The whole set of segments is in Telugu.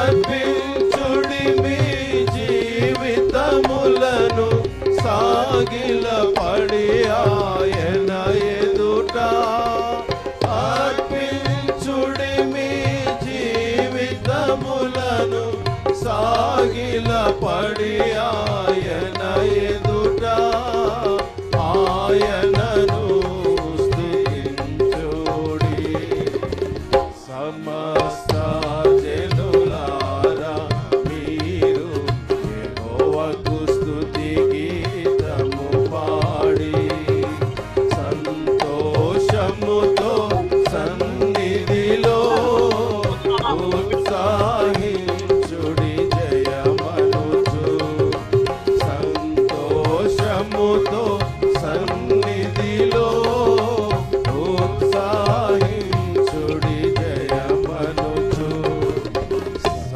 అర్పించుడి మీ జీవితములను సాగిల పడి ఆయన ఎదుట అర్పించుడి మీ జీవితములను సాగిల పడి ఆయన ఎదుట ఆయనను స్తుతించుడి సమ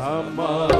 Amen.